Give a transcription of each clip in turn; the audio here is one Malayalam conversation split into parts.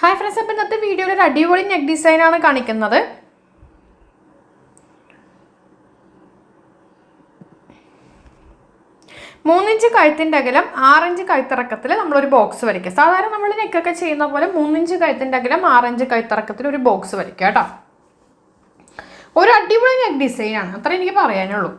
ഹായ് ഫ്രണ്ട്സ് അപ്പോൾ ഇന്നത്തെ വീഡിയോയിൽ ഒരു അടിപൊളി നെക്ക് ഡിസൈനാണ് കാണിക്കുന്നത്. മൂന്നിഞ്ച് കഴുത്തിന്റെ അകലം ആറിഞ്ച് കഴുത്തിറക്കത്തിൽ നമ്മളൊരു ബോക്സ് വരയ്ക്കുക. സാധാരണ നമ്മൾ നെക്കൊക്കെ ചെയ്യുന്ന പോലെ മൂന്നിഞ്ച് കഴുത്തിന്റെ അകലം ആറിഞ്ച് കഴുത്തിറക്കത്തിൽ ഒരു ബോക്സ് വരയ്ക്കുക കേട്ടോ. ഒരു അടിപൊളി നെക്ക് ഡിസൈനാണ് അത്ര എനിക്ക് പറയാനുള്ളൂ.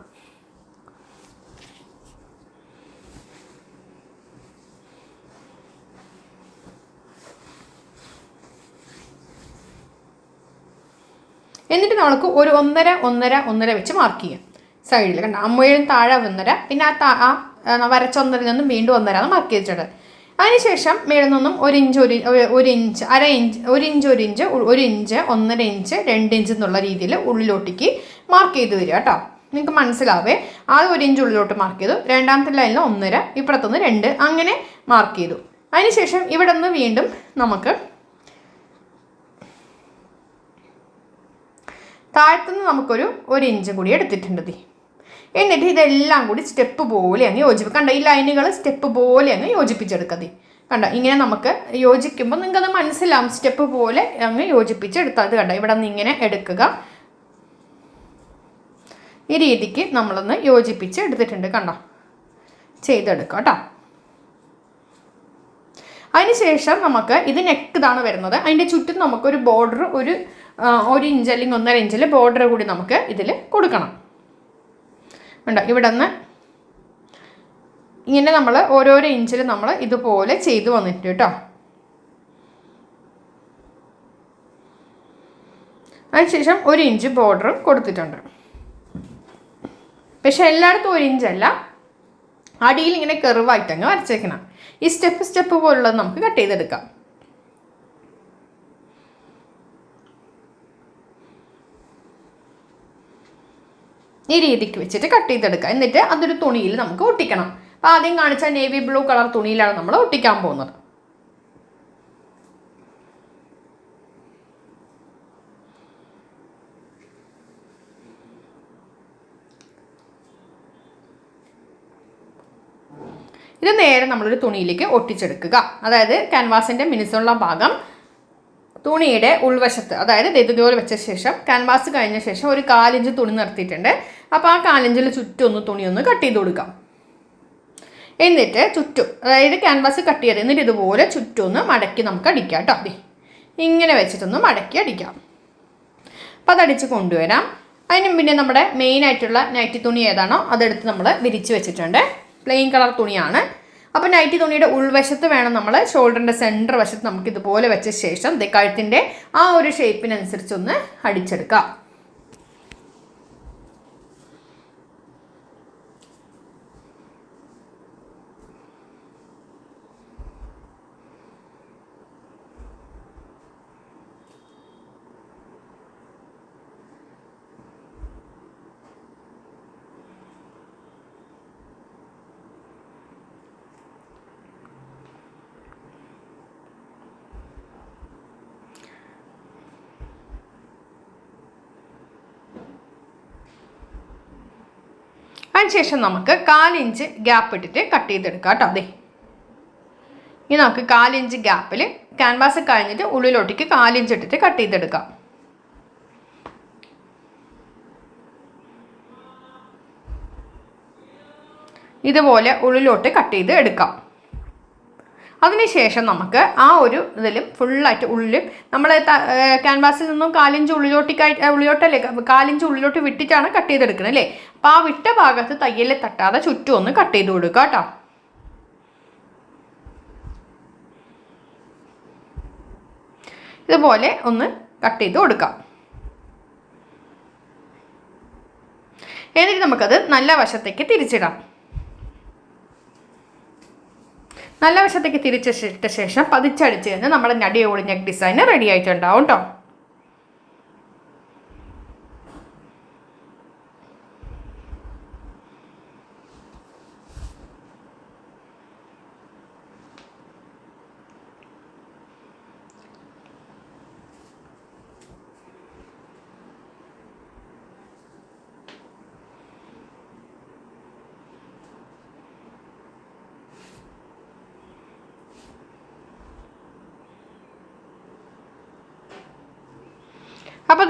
എന്നിട്ട് നമുക്ക് ഒരു ഒന്നര ഒന്നര ഒന്നര വെച്ച് മാർക്ക് ചെയ്യാം. സൈഡിൽ കണ്ട? അമ്മയും താഴെ ഒന്നര പിന്നെ ആ താ ആ വരച്ച ഒന്നരയിൽ നിന്നും വീണ്ടും ഒന്നര എന്ന് മാർക്ക് ചെയ്തിട്ടുണ്ട് അതിനുശേഷം മേളിൽ നിന്നും ഒരു ഇഞ്ച് ഒരു ഒരു- ഇഞ്ച് അര ഇഞ്ച് ഒരു ഇഞ്ച് ഒരു ഇഞ്ച് ഒരു ഇഞ്ച് ഒന്നര ഇഞ്ച് രണ്ട് ഇഞ്ച് എന്നുള്ള രീതിയിൽ ഉള്ളിലോട്ടേക്ക് മാർക്ക് ചെയ്ത് തരിക കേട്ടോ. നിങ്ങൾക്ക് മനസ്സിലാവേ? ആ ഒരു ഇഞ്ച് ഉള്ളിലോട്ട് മാർക്ക് ചെയ്തു. രണ്ടാമത്തെ ലൈനിൽ ഒന്നര ഇപ്പുറത്തുനിന്ന് രണ്ട് അങ്ങനെ മാർക്ക് ചെയ്തു. അതിനുശേഷം ഇവിടെ നിന്ന് വീണ്ടും നമുക്ക് താഴത്തുനിന്ന് നമുക്കൊരു ഒരു ഇഞ്ചും കൂടി എടുത്തിട്ടുണ്ട് തീ എന്നിട്ട് ഇതെല്ലാം കൂടി സ്റ്റെപ്പ് പോലെ അങ്ങ് യോജിപ്പിക്കും കണ്ട ഈ ലൈനുകൾ സ്റ്റെപ്പ് പോലെ അങ്ങ് യോജിപ്പിച്ചെടുക്കതി കണ്ട ഇങ്ങനെ നമുക്ക് യോജിക്കുമ്പോൾ നിങ്ങൾക്കത് മനസ്സിലാവും. സ്റ്റെപ്പ് പോലെ അങ്ങ് യോജിപ്പിച്ചെടുത്താൽ അത് കണ്ട. ഇവിടെ നിന്ന് ഇങ്ങനെ എടുക്കുക. ഈ രീതിക്ക് നമ്മളൊന്ന് യോജിപ്പിച്ച് എടുത്തിട്ടുണ്ട് കണ്ടോ. ചെയ്തെടുക്കാം കേട്ടോ. അതിനുശേഷം നമുക്ക് ഇത് നെക്ക് ഇതാണ് വരുന്നത്. അതിന്റെ ചുറ്റും നമുക്കൊരു ബോർഡർ ഒരു ഒരു ഇഞ്ച് അല്ലെങ്കിൽ ഒന്നര ഇഞ്ചിൽ ബോർഡർ കൂടി നമുക്ക് ഇതിൽ കൊടുക്കണം. ഉണ്ടോ ഇവിടെ നിന്ന് ഇങ്ങനെ നമ്മൾ ഓരോരോ ഇഞ്ചിൽ നമ്മൾ ഇതുപോലെ ചെയ്തു വന്നിട്ട് കേട്ടോ. അതിനുശേഷം ഒരു ഇഞ്ച് ബോർഡറും കൊടുത്തിട്ടുണ്ട്. പക്ഷെ എല്ലായിടത്തും ഒരു ഇഞ്ചല്ല അടിയിൽ ഇങ്ങനെ കെറിവായിട്ടങ്ങ് വരച്ചേക്കണം. ഈ സ്റ്റെപ്പ് സ്റ്റെപ്പ് പോലുള്ളത് നമുക്ക് കട്ട് ചെയ്തെടുക്കാം. ഈ രീതിക്ക് വെച്ചിട്ട് കട്ട് ചെയ്തെടുക്കാം എന്നിട്ട് അതൊരു തുണിയിൽ നമുക്ക് ഒട്ടിക്കണം. അപ്പോൾ ആദ്യം കാണിച്ച നേവി ബ്ലൂ കളർ തുണിയിലാണ് നമ്മൾ ഒട്ടിക്കാൻ പോകുന്നത്. ഇത് നേരെ നമ്മളൊരു തുണിയിലേക്ക് ഒട്ടിച്ചെടുക്കുക. അതായത് ക്യാൻവാസിന്റെ മിനുസുള്ള ഭാഗം തുണിയുടെ ഉൾവശത്ത് അതായത് ഇതുപോലെ വെച്ച ശേഷം ക്യാൻവാസ് കഴിഞ്ഞ ശേഷം ഒരു കാലിഞ്ച് തുണി നിർത്തിയിട്ടുണ്ട്. അപ്പോൾ ആ കാലിഞ്ചിൽ ചുറ്റും ഒന്ന് തുണി ഒന്ന് കട്ട് ചെയ്ത് കൊടുക്കാം. എന്നിട്ട് ചുറ്റും അതായത് ക്യാൻവാസ് കട്ട് ചെയ്ത് എന്നിട്ട് ഇതുപോലെ ചുറ്റും ഒന്ന് മടക്കി നമുക്ക് അടിക്കാം കേട്ടോ അതെ ഇങ്ങനെ വെച്ചിട്ടൊന്ന് മടക്കി അടിക്കാം. അപ്പോൾ അതടിച്ച് കൊണ്ടുവരാം. അതിന് പിന്നെ നമ്മുടെ മെയിൻ ആയിട്ടുള്ള നൈറ്റി തുണി ഏതാണോ അതെടുത്ത് നമ്മൾ വിരിച്ച് വെച്ചിട്ടുണ്ട്. പ്ലെയിൻ കളർ തുണിയാണ്. അപ്പോൾ നൈറ്റി തുണിയുടെ ഉൾവശത്ത് വേണം നമ്മൾ ഷോൾഡറിന്റെ സെന്റർ വശത്ത് നമുക്ക് ഇതുപോലെ വെച്ച ശേഷം കഴുത്തിന്റെ ആ ഒരു ഷേപ്പിനനുസരിച്ചൊന്ന് അടിച്ചെടുക്കാം. അതിനുശേഷം നമുക്ക് കാലിഞ്ച് ഗ്യാപ്പ് ഇട്ടിട്ട് കട്ട് ചെയ്തെടുക്കാം കേട്ടോ. അതെ ഇനി നമുക്ക് കാലിഞ്ച് ഗ്യാപ്പിൽ ക്യാൻവാസ് കഴിഞ്ഞിട്ട് ഉള്ളിലോട്ടേക്ക് കാലിഞ്ച് ഇട്ടിട്ട് കട്ട് ചെയ്തെടുക്കാം. ഇതുപോലെ ഉള്ളിലോട്ട് കട്ട് ചെയ്ത് എടുക്കാം. അതിനുശേഷം നമുക്ക് ആ ഒരു ഇതിലും ഫുള്ളായിട്ട് ഉള്ളിലും നമ്മൾ ക്യാൻവാസിൽ നിന്നും കാലിഞ്ച് ഉള്ളിലോട്ടിക്കായിട്ട് ഉള്ളിലോട്ടല്ലേ കാലിഞ്ച് ഉള്ളിലോട്ട് വിട്ടിട്ടാണ് കട്ട് ചെയ്തെടുക്കുന്നത് അല്ലേ? അപ്പോൾ ആ വിട്ട ഭാഗത്ത് തയ്യൽ തട്ടാതെ ചുറ്റും ഒന്ന് കട്ട് ചെയ്ത് കൊടുക്കുക കേട്ടോ. ഇതുപോലെ ഒന്ന് കട്ട് ചെയ്ത് കൊടുക്കാം എന്നിട്ട് നമുക്കത് നല്ല വശത്തേക്ക് തിരിച്ചിടാം. നല്ല വശത്തേക്ക് തിരിച്ചിട്ട ശേഷം പതിച്ചടിച്ച് കഴിഞ്ഞാൽ നമ്മുടെ നടിയോടി നെക്ക് ഡിസൈൻ റെഡി ആയിട്ടുണ്ടാവും കേട്ടോ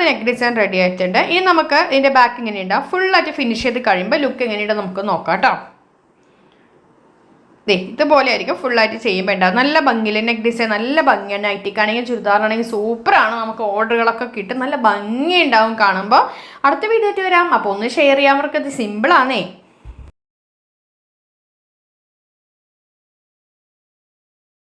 അത് നെക്ക് ഡിസൈൻ റെഡി ആയിട്ടുണ്ട്. ഇനി നമുക്ക് ഇതിന്റെ ബാക്ക് എങ്ങനെയുണ്ടാവും ഫുള്ളായിട്ട് ഫിനിഷ് ചെയ്ത് കഴിയുമ്പോൾ ലുക്ക് എങ്ങനെയുണ്ട് നമുക്ക് നോക്കാം കേട്ടോ ദേ ഇതുപോലെ ആയിരിക്കും ഫുള്ളായിട്ട് ചെയ്യുമ്പോൾ ഉണ്ടാവും നല്ല ഭംഗിയിൽ നെക്ക് ഡിസൈൻ നല്ല ഭംഗിയാണ്. നൈറ്റിക്കാണെങ്കിൽ ചുരിദാറാണെങ്കിൽ സൂപ്പറാണ് നമുക്ക് ഓർഡറുകളൊക്കെ കിട്ടും. നല്ല ഭംഗി ഉണ്ടാവും കാണുമ്പോൾ അടുത്ത വീഡിയോ ആയിട്ട് വരാം. അപ്പോൾ ഒന്ന് ഷെയർ ചെയ്യാൻ അവർക്ക് ഇത് സിമ്പിളാണേ